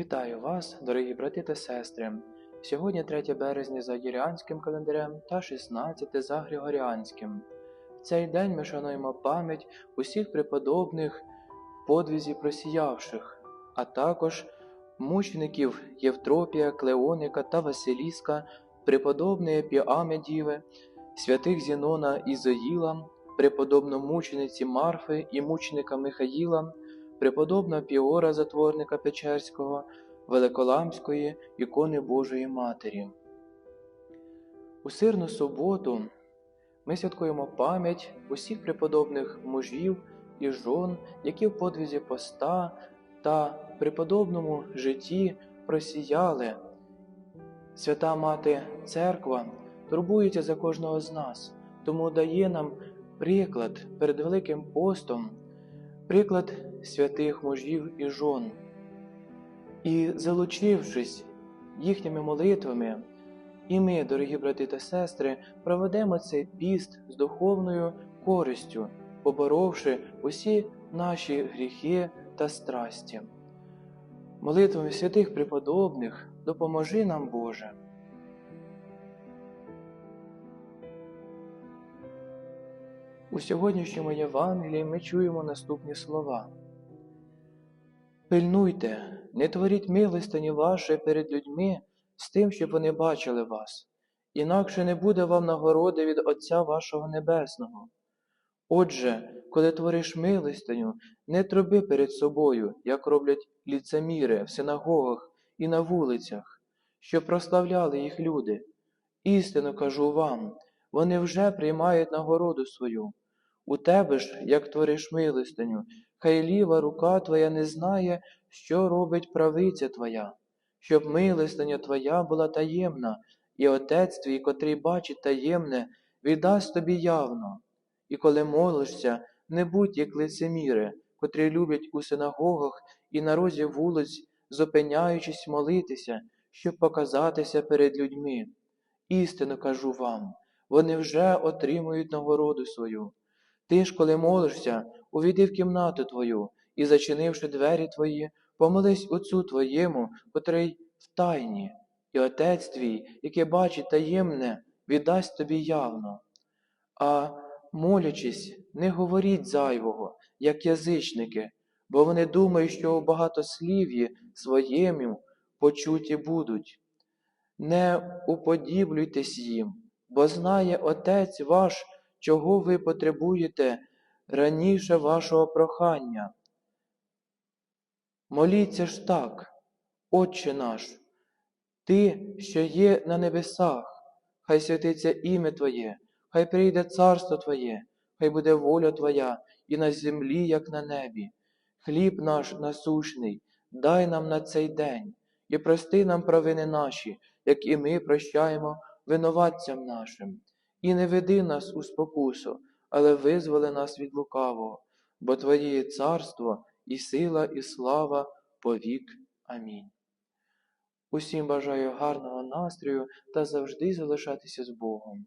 Вітаю вас, дорогі брати та сестри. Сьогодні 3 березня за Юріанським календарем та 16 за Григоріанським. В цей день ми шануємо пам'ять усіх преподобних в подвізі просіявших, а також мучеників Євтропія, Клеоника та Василіска, преподобної Піами Діви, святих Зінона і Зоїла, преподобномучениці Марфи і мученика Михаїла, преподобного Піора Затворника Печерського, Великоламської ікони Божої Матері. У сирну суботу ми святкуємо пам'ять усіх преподобних мужів і жон, які в подвізі поста та преподобному житті просіяли. Свята Мати Церква турбується за кожного з нас, тому дає нам приклад перед Великим постом, приклад святих мужів і жон. І залучившись їхніми молитвами, і ми, дорогі брати та сестри, проведемо цей піст з духовною користю, поборовши усі наші гріхи та страсті. Молитвами святих преподобних допоможи нам, Боже. У сьогоднішньому Євангелії ми чуємо наступні слова. Пильнуйте, не творіть милостині вашої перед людьми з тим, щоб вони бачили вас, інакше не буде вам нагороди від Отця вашого Небесного. Отже, коли твориш милостиню, не труби перед собою, як роблять ліцеміри в синагогах і на вулицях, що прославляли їх люди. Істину кажу вам, вони вже приймають нагороду свою. У тебе ж, як твориш милостиню, хай ліва рука твоя не знає, що робить правиця твоя, щоб милостиня твоя була таємна, і Отець твій, котрий бачить таємне, віддасть тобі явно. І коли молишся, не будь як лицеміри, котрі люблять у синагогах і на розі вулиць, зупиняючись молитися, щоб показатися перед людьми. Істину кажу вам, вони вже отримують нагороду свою. Ти ж, коли молишся, увійди в кімнату твою і, зачинивши двері твої, помолись Отцу твоєму, котрий в тайні, і Отець твій, який бачить таємне, віддасть тобі явно. А молячись, не говоріть зайвого, як язичники, бо вони думають, що у багатослів'ї своєму почуті будуть. Не уподіблюйтесь їм, бо знає Отець ваш, чого ви потребуєте раніше вашого прохання. Моліться ж так, Отче наш, Ти, що є на небесах, хай святиться ім'я Твоє, хай прийде царство Твоє, хай буде воля Твоя і на землі, як на небі. Хліб наш насушний, дай нам на цей день і прости нам провини наші, як і ми прощаємо винуватцям нашим, і не веди нас у спокусу, але визволи нас від лукавого, бо Твоє є царство, і сила, і слава повік. Амінь. Усім бажаю гарного настрою та завжди залишатися з Богом.